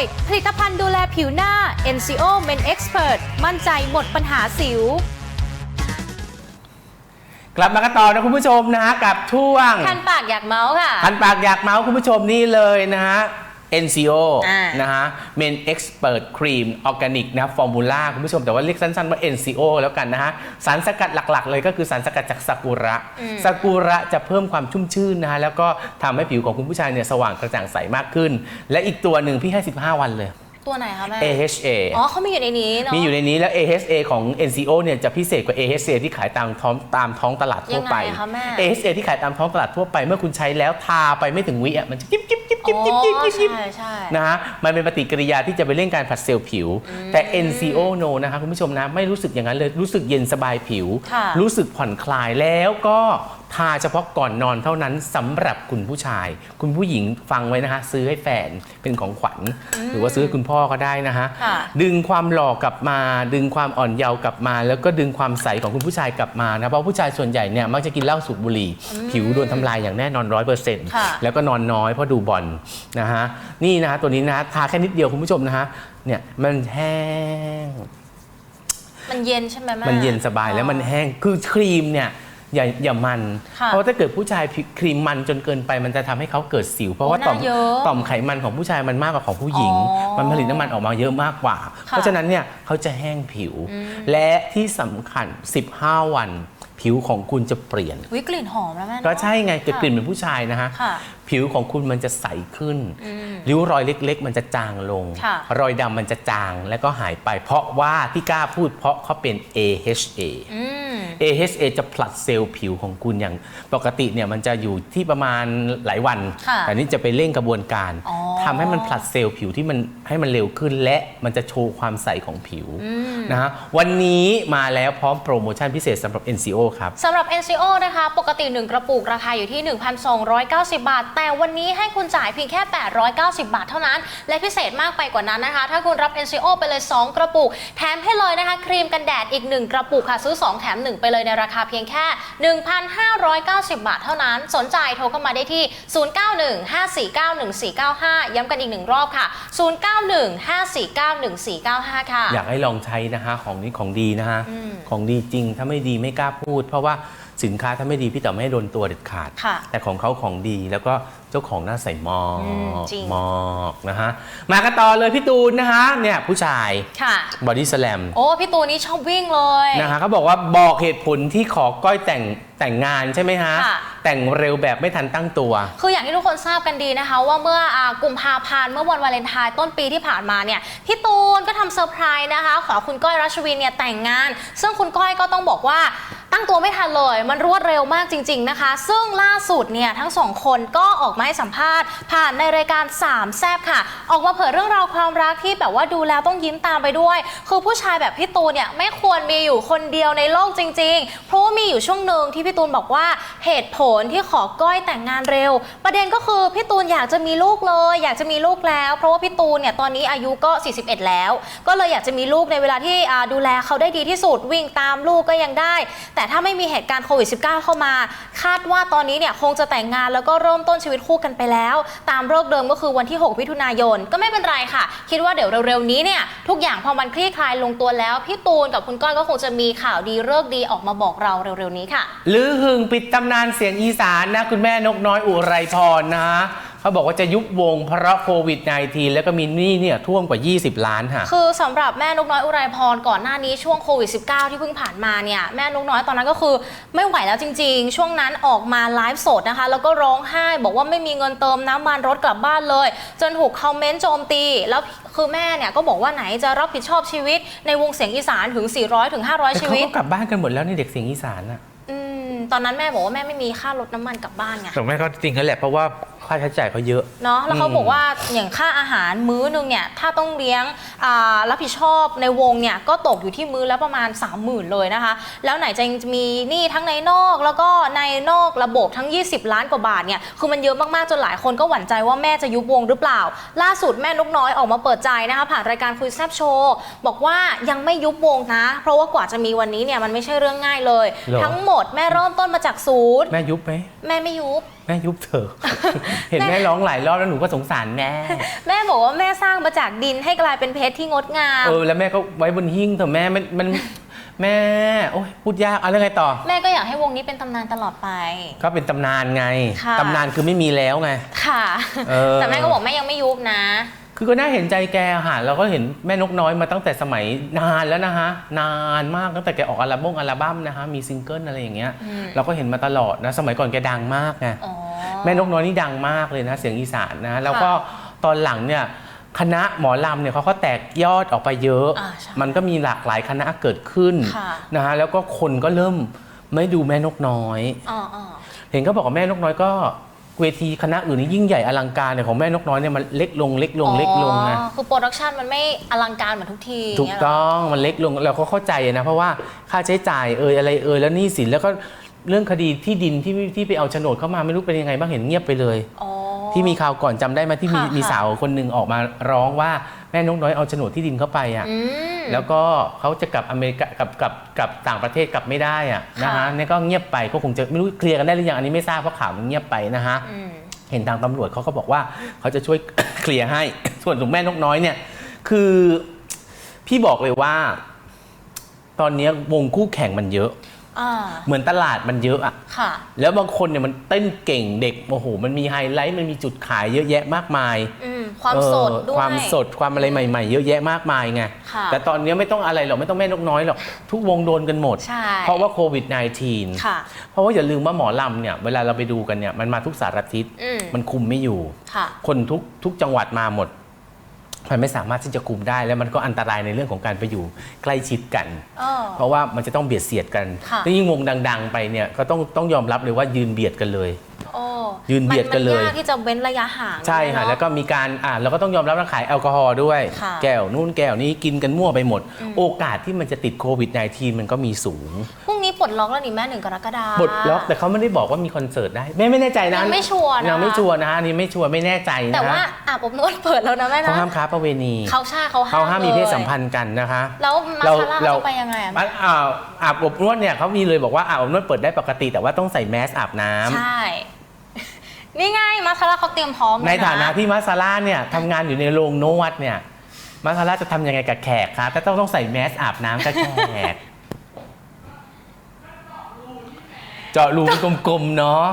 ยผลิตภัณฑ์ดูแลผิวหน้า NCO Men Expert มั่นใจหมดปัญหาสิว กลับมากันต่อนะคุณผู้ชมนะฮะกับช่วง คันปากอยากเมาส์ค่ะพันปากอยากเมาส์คุณผู้ชมนี่เลยนะฮะ NCO อ่าน นะฮะ Men Expert Cream Organic นะฟอร์มูล่าคุณผู้ชมแต่ว่าเรียกสั้นๆว่า NCO แล้วกันนะฮะ สารสกัดหลักๆ เลยก็คือสารสกัดจากซากุระซากุระจะเพิ่มความชุ่มชื่นนะฮะ แล้วก็ทำให้ผิวของคุณผู้ชายเนี่ยสว่างกระจ่างใสมากขึ้น และอีกตัวหนึ่งพี่ให้ 15 วันเลย ตัวไหนคะแม่ AHA อ๋อเขามีอยู่ในนี้เนาะ มีอยู่ในนี้แล้ว AHA ของ NCO เนี่ยจะพิเศษกว่า AHA ที่ขายตามท้องตามท้องตลาดทั่วไป ยังไงคะแม่ AHA ที่ขายตามท้องตลาดทั่วไปเมื่อคุณใช้แล้วทาไปไม่ถึงวิอะมันจะจิ๊บจิ๊บจิ๊บอ๋จิ๊บจิ๊บอจิ๊บจิ๊บ ใช่ใช่ นะฮะมันเป็นปฏิกิริยาที่จะไปเร่งการผลัดเซลล์ผิว แต่ NCO no นะคะคุณผู้ชมนะ ไม่รู้สึกอย่างนั้นเลย รู้สึกเย็นสบายผิว ค่ะ รู้สึกผ่อนคลายแล้วก็ ทาเฉพาะก่อนนอนเท่านั้นสำหรับคุณผู้ชาย คุณผู้หญิงฟังไว้นะฮะซื้อให้แฟนเป็นของขวัญ หรือว่าซื้อให้คุณพ่อก็ได้นะฮะค่ะดึงความหล่อกลับมา ดึงความอ่อนเยาว์กลับมา แล้วก็ดึงความใสของคุณผู้ชายกลับมานะเพราะผู้ชายส่วนใหญ่เนี่ยมักจะกินเหล้าสูบบุหรี่ ผิวโดนทำลายอย่างแน่นอนร้อยเปอร์เซ็นต์ค่ะ แล้วก็นอนน้อยเพราะดูบอลนะฮะนี่นะฮะตัวนี้นะฮะทาแค่นิดเดียวคุณผู้ชมนะฮะเนี่ยมันแห้ง มันเย็นใช่ไหมแม่มันเย็นสบายแล้วมันแห้ง คือครีมเนี่ย อย่าอย่ามัน ค่ะเพราะถ้าเกิดผู้ชายครีมมันจนเกินไปมันจะทำให้เขาเกิดสิว เพราะว่าโอ้ต่อมน่าเยอะต่อมไขมันของผู้ชายมันมากกว่าของผู้หญิง อ๋อมันผลิตน้ำมันออกมาเยอะมากกว่า ค่ะเพราะฉะนั้นเนี่ยเขาจะแห้งผิว และที่สำคัญ 15 วัน ผิวของคุณจะเปลี่ยน วิกลิ่นหอมแล้วแม่เนอะ ก็ใช่ไงเกิดค่ะกลิ่นเหมือนผู้ชายนะฮะ ค่ะผิวของคุณมันจะใสขึ้นริ้วรอยเล็ก ๆ มันจะจางลง ค่ะ รอยดำมันจะจางแล้วก็หายไป เพราะว่าที่กล้าพูดเพราะเขาเป็น AHA อืม AHA จะผลัดเซลล์ผิวของคุณอย่างปกติเนี่ยมันจะอยู่ที่ประมาณหลายวัน ค่ะแต่นี่จะไปเร่งกระบวนการอ๋อ ทำให้มันผลัดเซลล์ผิวที่มันให้มันเร็วขึ้น และมันจะโชว์ความใสของผิวนะฮะวันนี้มาแล้วพร้อมโปรโมชั่นพิเศษสำหรับ NCO ครับสำหรับ NCO นะคะ ปกติ 1 กระปุกราคาอยู่ที่ 1,290 บาท แต่วันนี้ให้คุณจ่ายเพียงแค่ 890 บาทเท่านั้น และพิเศษมากไปกว่านั้นนะคะ ถ้าคุณรับ NCO ไปเลย 2 กระปุก แถมให้เลยนะคะ ครีมกันแดดอีก 1 กระปุกค่ะ ซื้อ 2 แถม 1 ไปเลยในราคาเพียงแค่ 1,590 บาทเท่านั้น สนใจโทรเข้ามาได้ที่ 0915491495 ย้ำกันอีกหนึ่งรอบค่ะ 0915491495 ค่ะ อยากให้ลองใช้นะฮะของนี้ของดีนะฮะอืมของดีจริงถ้าไม่ดีไม่กล้าพูดเพราะว่า สินค้าถ้าไม่ดีพี่เต๋อไม่ให้โดนตัวเด็ดขาด ค่ะแต่ของเขาของดีแล้วก็เจ้าของหน้าใสมออืมกจริงมอกนะฮะมากันต่อเลยพี่ตูนนะฮะเนี่ยผู้ชายค่ะ บอดี้สแลม โอ้พี่ตูนนี่ชอบวิ่งเลย นะฮะเขาบอกว่าบอกเหตุผลที่ขอก้อยแต่งแต่งงานใช่ไหมฮะ ค่ะ แต่งเร็วแบบไม่ทันตั้งตัว คืออย่างที่ทุกคนทราบกันดีนะคะ ว่าเมื่ออากุมภาพันธ์เมื่อวันวาเลนไทน์ต้นปีที่ผ่านมาเนี่ยพี่ตูนก็ทำเซอร์ไพรส์นะคะ ขอคุณก้อยรัชวินเนี่ยแต่งงาน ซึ่งคุณก้อยก็ต้องบอกว่าตั้งตัวไม่ทันเลยมันรวดเร็วมากจริง ๆนะคะ ซึ่งล่าสุดเนี่ยทั้งสองคนก็ออกมาให้สัมภาษณ์ ผ่านในรายการสามแซบค่ะ ออกมาเผยเรื่องราวความรักที่แบบว่าดูแล้วต้องยิ้มตามไปด้วย คือผู้ชายแบบพี่ตูนเนี่ยไม่ควรมีอยู่คนเดียวในโลกจริง ๆ เพราะว่ามีอยู่ช่วงหนึ่งที่พี่ตูนบอกว่าเหตุผลที่ขอก้อยแต่งงานเร็ว ประเด็นก็คือพี่ตูนอยากจะมีลูกเลย อยากจะมีลูกแล้ว เพราะว่าพี่ตูนเนี่ยตอนนี้อายุก็ 41 แล้ว ก็เลยอยากจะมีลูกในเวลาที่ดูแลเขาได้ดีที่สุดวิ่งตามลูกก็ยังได้ แต่ถ้าไม่มีเหตุการณ์โควิด -19 เข้ามา คาดว่าตอนนี้เนี่ยคงจะแต่งงานแล้วก็เริ่มต้นชีวิตคู่กันไปแล้ว ตามเลิกเดิมก็คือวันที่ 6 มิถุนายนก็ไม่เป็นไรค่ะ คิดว่าเดี๋ยวเร็วๆนี้เนี่ยทุกอย่างพอมันคลี่คลายลงตัวแล้ว พี่ตูนกับคุณก้อยก็คงจะมีข่าวดีเลิกดีออกมาบอกเราเร็วๆนี้ค่ะหรือหึงปิดตำนานเสียงอีสานนะคุณแม่นกน้อยอุไรพรนะ เขาบอกว่าจะยุบวงเพราะโควิด -19 แล้วก็มีหนี้เนี่ยท่วมกว่า 20 ล้านค่ะ คือสำหรับแม่นกน้อยอุไรพรก่อนหน้านี้ช่วงโควิด -19 ที่เพิ่งผ่านมาเนี่ยแม่นกน้อยตอนนั้นก็คือไม่ไหวแล้วจริง ๆ ช่วงนั้นออกมาไลฟ์สดนะคะ แล้วก็ร้องไห้บอกว่าไม่มีเงินเติมน้ำมันรถกลับบ้านเลย จนถูกคอมเมนต์โจมตี แล้วคือแม่เนี่ยก็บอกว่าไหนจะรับผิดชอบชีวิต ในวงเสียงอีสานถึง 400ถึง500แต่ชีเขาวิตก็กลับบ้านกันหมดแล้วนี่เด็กเสียงอีสานอะอืมตอนนั้นแม่บอกว่าแม่ไม่มีค่ารถน้ำมันกลับบ้านไงแต่แม่ก็จริงเขาแหละเพราะว่าค่าใช้จ่ายเขาเยอะ เนาะแล้วเขาอืมบอกว่าอย่างค่าอาหารมื้อหนึงเนี่ยถ้าต้องเลี้ยงอ่ารับผิดชอบในวงเนี่ยก็ตกอยู่ที่มื้อละประมาณ 30,000 เลยนะคะ แล้วไหนจะมีหนี้ทั้งในนอกแล้วก็ในนอกระบบทั้ง 20 ล้านกว่าบาทเนี่ยคือมันเยอะมาก ๆ จนหลายคนก็หวั่นใจว่าแม่จะยุบวงหรือเปล่า ล่าสุดแม่นกน้อยออกมาเปิดใจนะคะผ่านรายการคุยแซบโชว์บอกว่ายังไม่ยุบวงนะ เพราะว่ากว่าจะมีวันนี้เนี่ยมันไม่ใช่เรื่องง่ายเลยเหรอ ทั้งหมดแม่เริ่มต้นมาจากศูนย์แม่ยุบไหม แม่ไม่ยุบแแม่ยุบเถอะ เห็นแม่ร้องหลายรอบแล้วหนูก็สงสารแม่ แม่บอกว่าแม่สร้างมาจากดินให้กลายเป็นเพชรที่งดงาม เออแล้วแม่ก็ไว้บนหิ้งเถอะแม่มันมันแม่โอ้ยพูดยากเอาแล้วไงต่อ แม่ก็อยากให้วงนี้เป็นตำนานตลอดไป ก็เป็นตำนานไง ค่ะ ตำนานคือไม่มีแล้วไง ค่ะ เออ แต่แม่ก็บอกแม่ยังไม่ยุบนะ คือก็น่าเห็นใจแกค่ะเราก็เห็นแม่นกน้อยมาตั้งแต่สมัยนานแล้วนะฮะ นานมากตั้งแต่แกออกอัลบั้มอัลบั้มนะฮะมีซิงเกิลอะไรอย่างเงี้ย อืม เราก็เห็นมาตลอดนะ สมัยก่อนแกดังมากไง อ๋อ แม่นกน้อยนี่ดังมากเลยนะเสียงอีสานนะแล้วก็ตอนหลังเนี่ยคณะหมอลำเนี่ยเขาก็แตกยอดออกไปเยอะ อ่าใช่มันก็มีหลากหลายคณะเกิดขึ้นค่ะ นะฮะแล้วก็คนก็เริ่มไม่ดูแม่นกน้อย อ๋ออ๋อเห็นเขาบอกว่าแม่นกน้อยก็เวทีคณะอื่นนี่ยิ่งใหญ่อลังการเนี่ยของแม่นกน้อยเนี่ยมันเล็กลงเล็กลงเล็กลงนะอ๋อคือโปรดักชันมันไม่อลังการเหมือนทุกทีถูกย่าเยเหร ต้องมันเล็กลงเราก็เข้าใจนะ เพราะว่าค่าใช้จ่ายเอ่ยอะไรเอ่ยแล้วหนี้สินแล้วก็ เรื่องคดีที่ดินที่ที่ไปเอาโฉนดเข้ามาไม่รู้เป็นยังไงบ้างเห็นเงียบไปเลย อ๋อ ที่มีข่าวก่อนจำได้ไหมที่มีค่ะมีค่ะ สาวคนหนึ่งออกมาร้องว่าแม่นกน้อยเอาโฉนดที่ดินเข้าไปอะ อืม แล้วก็เขาจะกลับอเมริกากลับกลับกลับต่างประเทศกลับไม่ได้อะนะค่ะฮะเนี่ยก็เงียบไปก็คงจะไม่รู้เคลียร์กันได้หรือยังอันนี้ไม่ทราบเพราะข่าวมันเงียบไปนะฮะ อืม เห็นทางตำรวจเขาก็บอกว่าเขาจะช่วย เคลียร์ให้ ส่วนของแม่นกน้อยเนี่ย คือพี่บอกเลยว่า ตอนเนี้ยวงคู่แข่งมันเยอะ อ่าเหมือนตลาดมันเยอะอะ ค่ะ แล้วบางคนเนี่ยมันเต้นเก่งเด็กโอ้โห มันมีไฮไลท์มันมีจุดขายเยอะแยะมากมายอืมความเออสดด้วย ความสดความอะไรใหม่ๆ เยอะแยะมากมายไงค่ะ แต่ตอนนี้ไม่ต้องอะไรหรอกไม่ต้องแม่นกน้อยหรอกทุกวงโดนกันหมด ใช่เพราะว่าโควิด -19 ค่ะ เพราะว่าอย่าลืมว่าหมอลำเนี่ยเวลาเราไปดูกันเนี่ยมันมาทุกสารทิศอืม มันคุมไม่อยู่ ค่ะ คนทุกทุกจังหวัดมาหมด มันไม่สามารถที่จะคุมได้ แล้วมันก็อันตรายในเรื่องของการไปอยู่ใกล้ชิดกัน เออ เพราะว่ามันจะต้องเบียดเสียดกันค่ะแล้วยิ่งวงดัง ๆ ไปเนี่ยก็ต้องต้องยอมรับเลยว่ายืนเบียดกันเลย โอ้ยืนเบียดกันเลย มัยากที่จะเว้นระยะห่างใช่ค่ะเนอ แล้วก็มีการอ่าเราก็ต้องยอมรับว่าขายแอลกอฮอล์ด้วย ค่ะแก้วนู่นแก้วนี้กินกันมั่วไปหมดอืมโอกาสที่มันจะติดโควิด -19 มันก็มีสูงพรุ่งนี้ปล ดล็อกแล้วนี่แม่หนึ่งกรกฎาคมปลดล็อกแต่เขาไม่ได้บอกว่ามีคอนเสิร์ตได้แม่ไม่แน่ใจนะยังไม่ชัวร์นะ ยังไม่ชัวร์นะอันนี้ไม่ชัวร์ไม่แน่ใจนะแต่ว่าอาบอบนวดเปิดแล้วนะแม่เขานะห้ามค้าประเวณีเขาใช่เขาห้ามเขาห้ามมีลยเพศสัมพันธ์กันนะคะ แล้วมาเราซาร่าเราเขาจะไปยังไงอะอะอ่าอาบอบนวดเนี่ยเขามีเลยบอกว่าอาบอบนวดเปิดได้ปกติ แต่ว่าต้องใส่แมสอาบน้ำ ใช่ นี่ไงมาซาร่าเขาเตรียมพร้อมในแล้วฐานะที่มาซาร่าเนี่ยทำงานอยู่ในโรงนวดเนี่ยมาซาร่าจะทำยังไงกับแขกคะแต่ต้องต้องใส่แมสอาบน้ำกับแขก เจาะรูกลมๆเนาะ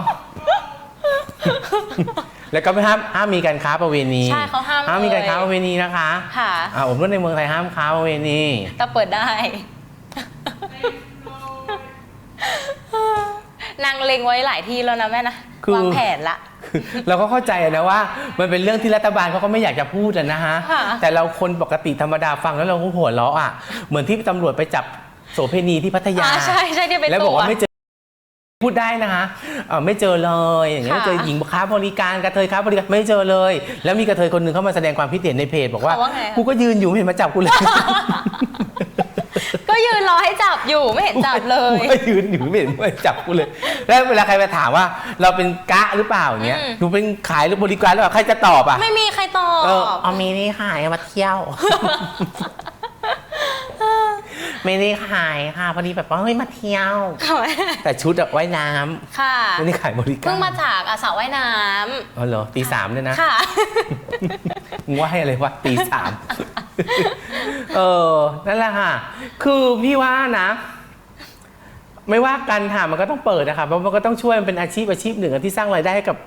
แล้วก็ไม่ห้ามห้ามมีการค้าประเวณีใช่เขาห้ามห้ามมีการเลยค้าประเวณีนะคะค่ะ อ่าผมนวดในเมืองไทยห้ามค้าประเวณี แต่เปิดได้ นางเล็งไว้หลายที่แล้วนะแม่นะคือ วางแผนละ เราก็เข้าใจนะว่า มันเป็นเรื่องที่รัฐบาลเขาก็ไม่อยากจะพูดอะนะฮะ ค่ะแต่เราคนปกติธรรมดาฟังแล้วเราก็หัวเราะอะ เหมือนที่ตำรวจไปจับโสเพณีที่พัทยาอ่าใช่ใช่ที่ไปแล้วตบรอกวว่าจไม่เจอ พูดได้นะคะเอ่อไม่เจอเลยอย่างเงี้ยค่ะไม่เจอหญิงค้าบริการกระเทยค้าบริการไม่เจอเลย แล้วมีกระเทยคนหนึ่งเข้ามาแสดงความคิดเห็นในเพจบอกว่าเขาว่าไงอะ กูก็ยืนอยู่ไม่เห็นมาจับกูเลยก็ยืนรอให้จับอยู่ไม่เห็นจับเลกูยก็ยืนอยู่ไม่เห็นมาจับกูเลย แล้วเวลาใครมาถามว่า เราเป็นกะหรือเปล่าอย่างเงี้ยอืม หนูเป็นขายหรือบริการหรือเปล่าใครจะตอบอะไม่มีใครตอบเออเอามีนี่ขายมาเที่ยว ไม่ได้ขายค่ะ พอดีแบบว่าเฮ้ยมาเที่ยว ค่ะแต่ชุดอะว่ายน้ำค่ะไม่ได้ขายบริการเพิ่งมาจากอาสาว่ายน้อ๋อเหรอตีสามเนี่ยนะำค่ะ มึงว่าให้อะไรวะตีสาม เออ นั่นแหละค่ะ คือพี่ว่านะ ไม่ว่ากันค่ะมันก็ต้องเปิดนะคะเพราะมันก็ต้องช่วยมันเป็นอาชีพอาชีพหนึ่งอะที่สร้างรายได้ให้กับ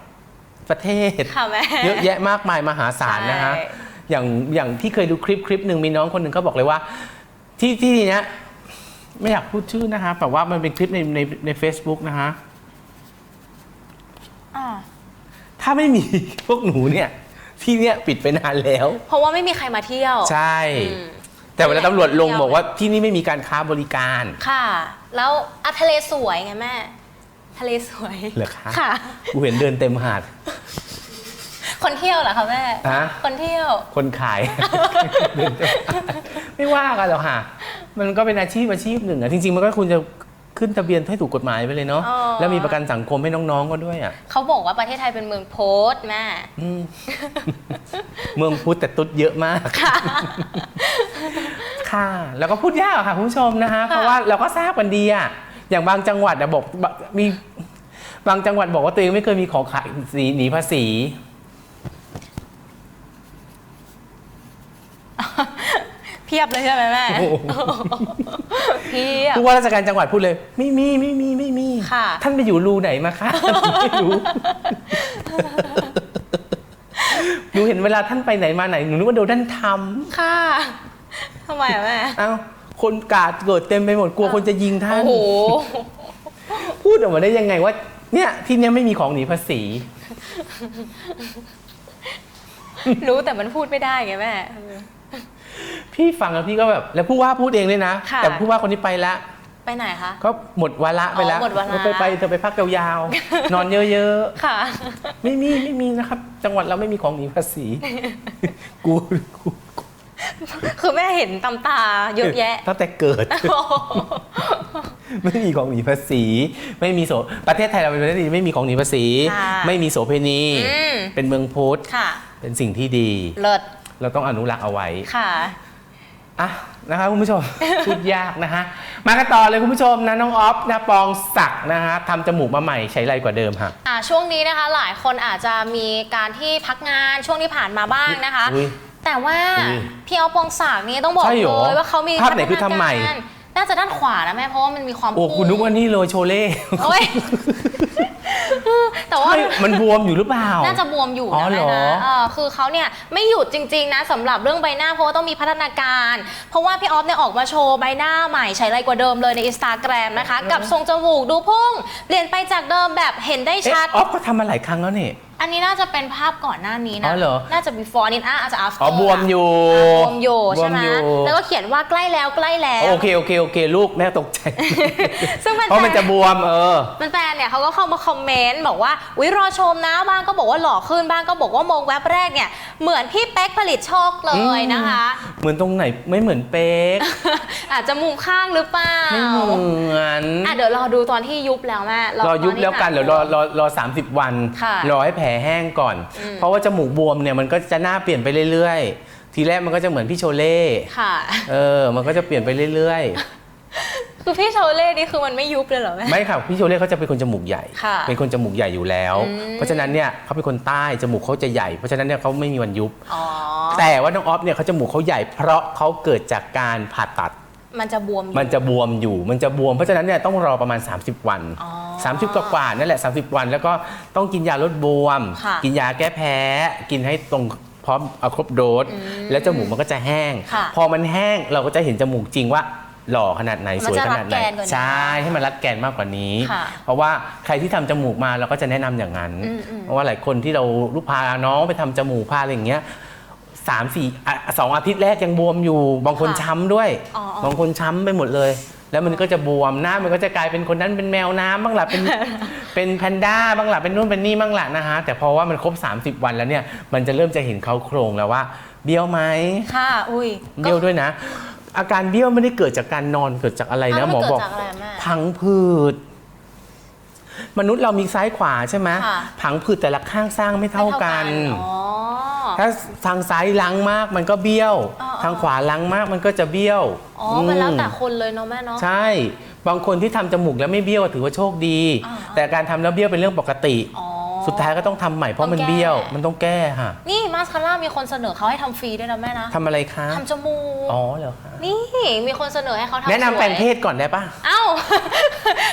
ประเทศ ค่ะแม่ เยอะแยะมากมายมหาศาลนะคะใช่ อย่างอย่างที่เคยดูคลิปคลิปหนึ่งมีน้องคนหนึ่งเขาบอกเลยว่า ที่ที่เนี้ยไม่อยากพูดชื่อนะคะแต่ว่ามันเป็นคลิปในในใน Facebook นะคะ อ่าถ้าไม่มี พวกหนูเนี่ย ที่เนี้ยปิดไปนานแล้ว เพราะว่าไม่มีใครมาเที่ยวใช่ อืม แต่เวลาตำรวจลงบอกว่าที่นี่ไม่มีการค้าบริการ ค่ะ แล้วอะทะเลสวยไงแม่ ทะเลสวยเหรอคะ ค่ะ กูเห็นเดินเต็มหาด คนเที่ยวเหรอคะแม่ ฮะ คนเที่ยว คนขาย เดินเต็มหาดไม่ว่ากันหรอกค่ะ มันก็เป็นอาชีพอาชีพหนึ่งอะจริง ๆ มันก็คุณจะขึ้นทะเบียนให้ถูกกฎหมายไปเลยเนาะอ๋อ แล้วมีประกันสังคมให้น้องๆก็ด้วยอะเขาบอกว่าประเทศไทยเป็นเมืองโพสต์แม่ อืม เมืองพุทธแต่ตุ๊ดเยอะมาก ค่ะ ค่ะ แล้วก็พูดยากอะค่ะคุณผู้ชมนะคะ เพราะว่าเราก็ทราบกันดีอะอย่างบางจังหวัดอะบอกบอกมีบางจังหวัดบอกว่าตัวเองไม่เคยมีของขายสีหนีภาษี เพี ยบเลยใช่ไหมแม่โอ้โห เพียบ ผู้ว่าราชการจังหวัดพูดเลย ไม่มีไม่มีไม่มี ค่ะ ท่านไปอยู่รูไหนมาคะ ไม่รู้ หนูเห็นเวลาท่านไปไหนมาไหนหนูนึกว่าโดนท่านทค่ะทำไมอะแม่ำเอ้าคนกาดเกิดเต็มไปหมดกลัวคนจะยิงท่าโอ้น โห พูดออกมาได้ยังไงว่า เนี่ยที่เนี่ยไม่มีของหนีภาษี รู้แต่มันพูดไม่ได้ไงแม่ พี่ฟังแล้วพี่ก็แบบแล้วผู้ว่าพูดเองเลยนะ ค่ะ แต่ผู้ว่าคนนี้ไปละไปไหนคะ ก็หมดวาระไปแล้วอ๋อหมดวาระ ไปไปเธอไปพักยาวๆ นอนเยอะค่ะ ๆ ไม่มีไม่มีนะครับ จังหวัดเราไม่มีของหนีภาษี กูกูคือแม่เห็นตำตาเยอะแยะตั้งแต่เกิดไม่มีของหนีภาษี ไม่มีโสประเทศไทยเราเป็นประเทศที่ไม่มีของหนีภาษี ค่ะไม่มีโสเพณี อืม เป็นเมืองพุทธค่ะ เป็นสิ่งที่ดี เลิศเราต้องอนุรักษ์เอาไว้ ค่ะ อะนะคะคุณผู้ชม พูดยากนะฮะมากันต่อเลยคุณผู้ชมนะน้องออฟนะปองศักดิ์นะฮะทำจมูกมาใหม่ใช้ไรกว่าเดิมฮะ อ่าช่วงนี้นะคะหลายคนอาจจะมีการที่พักงานช่วงที่ผ่านมาบ้างนะคะ อุ๊ยแต่ว่าอุ๊ยพี่เอาปองศักดิ์นี่ต้องบอกใช่เหรอเลยว่าเขามีภาพไหนคือทำใหม่ พัฒนาการน่าจะด้านขวานะแม่เพราะว่ามันมีความโอ้คุณนึกว่านี่เลยโชเล่ โอ้ย แต่ว่าใช่มันบวมอยู่หรือเปล่า น่าจะบวมอยู่อ๋อนะเหรแม่อนะเออคือเขาเนี่ยไม่หยุดจริงๆนะสำหรับเรื่องใบหน้าเพราะว่าต้องมีพัฒนาการ เพราะว่าพี่ออฟเนี่ยออกมาโชว์ใบหน้าใหม่ใช้ไรกว่าเดิมเลยในอินสตาแกรมนะคะ กับทรงจมูกดูพุ่ง เปลี่ยนไปจากเดิมแบบเห็นได้เอ๊ะชัดออฟก็ทำมาหลายครั้งแล้วนี่ อันนี้น่าจะเป็นภาพก่อนหน้านี้อ๋นะอเหรอ น่าจะ before นี่อะอาจจะ after อ๋อบวมอยู่บวมอยู่ใช่ไหมบวอยู่แล้วก็เขียนว่าใกล้แล้วใกล้แล้ว โอเคโอเคโอเค ลูกแม่ตกใจ ซึ่งแฟนๆเพราะมันจะบวมเออ แฟนๆเนี่ยเขาก็เข้ามาคอมเมนต์บอกว่า อุ้ยรอชมนะบ้างก็บอกว่าหล่อขึ้นบ้างก็บอกว่ามองแว็บแรกเนี่ยเหมือนพี่เป๊กผลิตโชคเลยนะคะ เหมือนตรงไหนไม่เหมือนเป๊กอาจจะมุมข้างหรือเปล่า ไม่เหมือนอะ เดี๋ยวรอดูตอนที่ยุบแล้วแม่รอยุบแล้วกันตเดี๋ยวรอรอรอสามสิบวันค่ะรอให้แผลแห้งก่อนอืมเพราะว่าจมูกบวมเนี่ยมันก็จะหน้าเปลี่ยนไปเรื่อยๆ ทีแรกมันก็จะเหมือนพี่โชเล่ค่ะเออ มันก็จะเปลี่ยนไปเรื่อยคือพี่โชเล่นี่คือมันไม่ยุบเลยเหรอแม่ๆไม่ค่ะพี่โชเล่เขาจะเป็นคนจมูกใหญ่ค่ะเป็นคนจมูกใหญ่อยู่แล้วอืมเพราะฉะนั้นเนี่ยเขาเป็นคนใต้จมูกเขาจะใหญ่เพราะฉะนั้นเนี่ยเขาไม่มีวันยุบอ๋อแต่ว่าน้องออฟเนี่ยเขาจมูกเขาใหญ่เพราะเขาเกิดจากการผ่าตัด มันจะบวมอยู่ มันจะบวมอยู่ มันจะบวม เพราะฉะนั้นเนี่ยต้องรอประมาณ 30 วัน อ๋อ30 กว่ากว่าๆนั่นแหละ 30 วัน แล้วก็ต้องกินยาลดบวม ค่ะ กินยาแก้แพ้ กินให้ตรงพร้อมเอาครบโดสอืมแล้วจมูกมันก็จะแห้ง ค่ะพอมันแห้งเราก็จะเห็นจมูกจริงว่าหล่อขนาดไหนมันสวยจะขนาดไหนรัดแกนกว่านี้ใช่ ให้มันรัดแกนมากกว่านี้ ค่ะเพราะว่าใครที่ทำจมูกมาเราก็จะแนะนำอย่างนั้น อืมอืม เพราะว่าหลายคนที่เราลูกพาน้องไปทำจมูกพาอะไรอย่างเงี้ย สามสี่อะสองอาทิตย์แรกยังบวมอยู่ บางคนค่ะช้ำด้วย อ๋ออ๋อบางคนช้ำไปหมดเลย แล้วมันก็จะบวมหน้ามันก็จะกลายเป็นคนนั้นเป็นแมวน้ำบ้างล่ะเป็น เป็นแพนด้าบ้างล่ะเป็นนู่นเป็นนี่บ้างล่ะนะฮะแต่พอว่ามันครบ 30 วันแล้วเนี่ยมันจะเริ่มจะเห็นเขาโครงแล้วว่า เบี้ยวไหม ค่ะอุ้ยเบี้ยวด้วยนะ อาการเบี้ยวไม่ได้เกิดจากการนอนเกิดจากอะไรนะาวหมอเกิดบอกจากอะไรแม่พังผืด มนุษย์เรามีซ้ายขวาใช่ไหมค่ะ ผังผืดแต่ละข้างสร้างไม่เท่ากันอ๋อ ถ้าทางซ้ายล้างมากมันก็เบี้ยว อ๋อทางขวาล้างมากมันก็จะเบี้ยวอ๋อมันแล้วแต่มคนเลยเนาะแม่เนาะ ใช่ บางคนที่ทำจมูกแล้วไม่เบี้ยวถือว่าโชคดี อ่า แต่การทำแล้วเบี้ยวเป็นเรื่องปกติ อ๋อ สุดท้ายก็ต้องทำใหม่เพราะมันต้องแก้ เบี้ยวมันต้องแก้ค่ะนี่มาสคาร่ามีคนเสนอเขาให้ทำฟรีด้วยนะแม่นะทำอะไรคะทำจมูก อ๋อเหรอคะนี่มีคนเสนอให้เขาทำแนะนำสวยแปลงเพศก่อนได้ปะเอ้า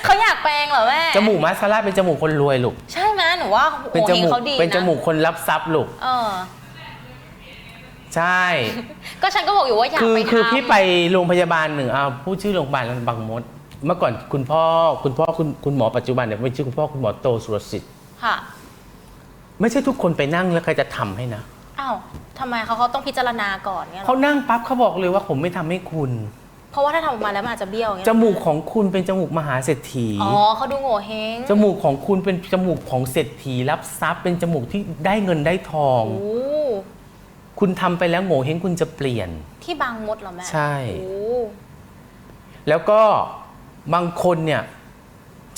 เขาอยากแปลงเหรอแม่จมูกมาสคาร่าเป็นจมูกคนรวยลูก ใช่ไหมหนูว่าเป็นโอ้จเฮงมูกเขาดีนะเป็นจมูกคนรับทรัพย์ลูก เออ ใช่ ก็ฉันก็บอกอยู่ว่าอยากคือไปคือทำ พี่ไปโรงพยาบาลหนึ่งอ่าพูดชื่อโรงพยาบาลบางมด เมื่อก่อนคุณพ่อคุณพ่อคุณคุณหมอปัจจุบันเนี่ยเป็นชื่อคุณพ่อคุณหมอโตสุรสิทธิ์ค่ะ ไม่ใช่ทุกคนไปนั่งแล้วใครจะทำให้นะอ้าวทำไมเขาเขาต้องพิจารณาก่อนเนี่ยเหรเขาอนั่งปั๊บเขาบอกเลยว่าผมไม่ทำให้คุณ เพราะว่าถ้าทำออกมาแล้วมันอาจจะเบี้ยวอย่างเงี้ยจมูกของคุณเป็นจมูกมหาเศรษฐี อ๋อเขาดูโง่เฮงจมูกของคุณเป็นจมูกของเศรษฐีรับทรัพย์เป็นจมูกที่ได้เงินได้ทอง โอ้ คุณทำไปแล้วโง่เฮงคุณจะเปลี่ยน ที่บางมดเหรอแม่ใช่ โอ้แล้วก็บางคนเนี่ย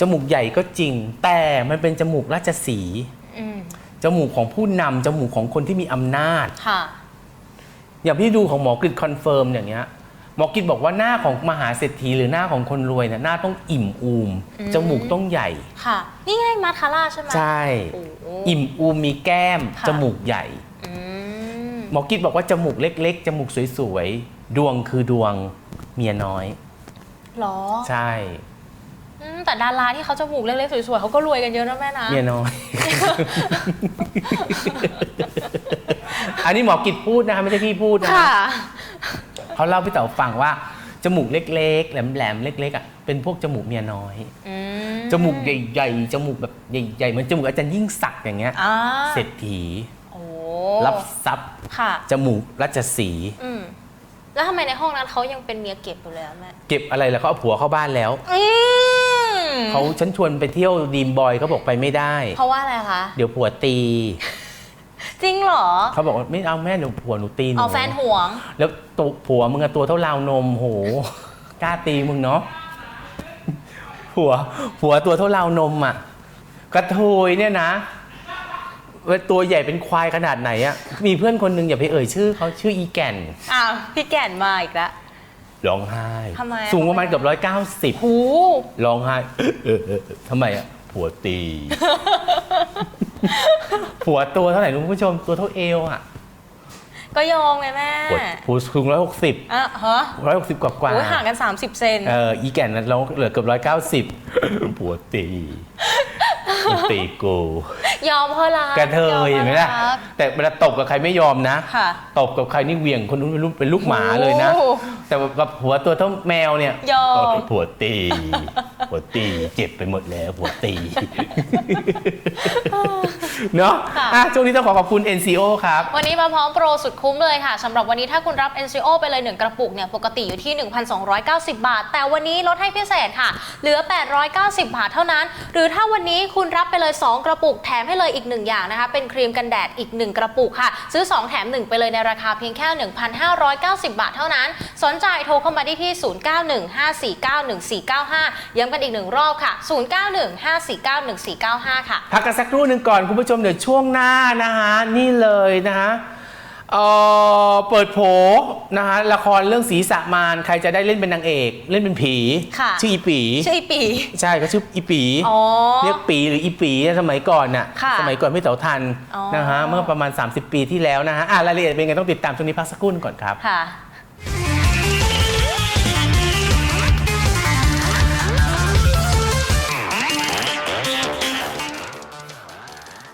จมูกใหญ่ก็จริง แต่มันเป็นจมูกราชสีห์อืมจมูกของผู้นำจมูกของคนที่มีอำนาจ ค่ะ อย่างพี่ดูของหมอกริดคอนเฟิร์มอย่างเงี้ยหมอกิดบอกว่าหน้าของมหาเศรษฐีหรือหน้าของคนรวยเนี่ยหน้าต้องอิ่มอูมจมูกต้องใหญ่ ค่ะ นี่ไงมาคาร่าใช่ไหมใช่ โอ้โหอิ่มอูมมีแก้มค่ะ จมูกใหญ่ อืม หมอกิดบอกว่าจมูกเล็ก ๆ จมูกสวยๆ ดวงคือดวงเมียน้อย หรอใช่ อืมแต่ดาราที่เขาจมูกเล็กๆสวยๆเขาก็รวยกันเยอะนะแม่นะ เมียน้อย อันนี้หมอกิดพูดนะคะไม่ใช่พี่พูดนะค่ะ เขาเล่าพี่เต๋อฟังว่าจมูกเล็กๆ แหลมๆ เล็กๆอะเป็นพวกจมูกเมียน้อย อืมจมูกใหญ่ ๆ จมูกแบบใหญ่ๆเหมือนจมูกอาจารย์ยิ่งศักดิ์อย่างเงี้ย อ่า เศรษฐีโอ้ รับทรัพย์ค่ะ จมูกรัชสีห์อืมแล้วทำไมในห้องนั้นเขายังเป็นเมียเก็บอยู่เลยอะแม่เก็บอะไรแล้วเขาเอาผัวเข้าบ้านแล้วอืมเขาฉันชวนไปเที่ยวดีมบอยเขาบอกไปไม่ได้ เพราะว่าอะไรคะ เดี๋ยวผัวตีจริงเหรอเขาบอกว่าไม่เอาแม่เดี๋ยวผัวหนูตีหนูเอาแฟนห่วง แล้วตัวผัวมึงอะตัวเท่าราวนมโหกล้าตีมึงเนาะผัวผัวตัวเท่าราวนมอะกระเทยเนี่ยนะเว้ย ตัวใหญ่เป็นควายขนาดไหนอะมีเพื่อนคนหนึงอย่าไปเอ่ยชื่อเขาชื่ออีแก่นอ้าวพี่แก่นมาอีกแล้ว ร้องไห้ทำไมอะ สูงประมาณเกือบร้อยเก้าสิบหู ร้องไห้ เออเออเออทำไมอะผัวตี ผัวตัวเท่าไหร่รู้คุณผู้ชมตัวเท่าเอวอะ ก็ยอมไงแม่ผัวผัวสูงร้อยหกสิบอะฮะร้อยหกสิบกว่ากว่าโอ้ยห่างกัน 30 เซนเอออีแก่นนั้นเราเหลือเกือบร้อยเก้าสิบผัวตีมันตีกูยอมเพราะรักกระเทยเห็นไหมล่ะยอเพรารักแต่เวลาตบกับใครไม่ยอมนะค่ะตบกับใครนี่เหวี่ยงคนนู้นเป็นลูกเป็นลูกหมาเลยนะโอ้แต่กับผัวตัวเท่าแมวเนี่ยยอมผัวตีผัวตีเจ็บไปหมดแล้วผัวตี เนาะค่ะ อะช่วงนี้ต้องขอขอบคุณ NCO ครับ วันนี้มาพร้อมโปรสุดคุ้มเลยค่ะสำหรับวันนี้ถ้าคุณรับ NCO ไปเลย 1 กระปุกเนี่ยปกติอยู่ที่ 1,290 บาท แต่วันนี้ลดให้พิเศษค่ะ เหลือ 890 บาทเท่านั้น หรือถ้าวันนี้คุณรับไปเลย 2 กระปุก แถมให้เลยอีก 1 อย่างนะคะ เป็นครีมกันแดดอีก 1 กระปุกค่ะ ซื้อ 2 แถม 1 ไปเลยในราคาเพียงแค่ 1,590 บาทเท่านั้น สนใจโทรเข้ามาได้ที่ 0915491495 ย้ำกันอีกหนึ่งรอบค่ะ 0915491495 ค่ะ พักกันสักครู่หนึ่งก่อนคุณผู้ชมเดี๋ยวช่วงหน้านะฮะนี่เลยนะฮะเอ่อเปิดโผนะฮะละครเรื่องสีสะมานใครจะได้เล่นเป็นนางเอก เล่นเป็นผีค่ะ ชื่ออีปี ชื่ออีปี ใช่เขาชื่ออีปี อ๋อ เรียกปีหรืออีปีสมัยก่อนน่ะ ค่ะสมัยก่อนไม่เต๋าทันอ๋อ นะฮะเมื่อประมาณ 30 ปีที่แล้วนะฮะอะรายละเอียดเป็นไงต้องติดตามช่วงนี้พักสักครู่หนึ่งก่อนครับ ค่ะ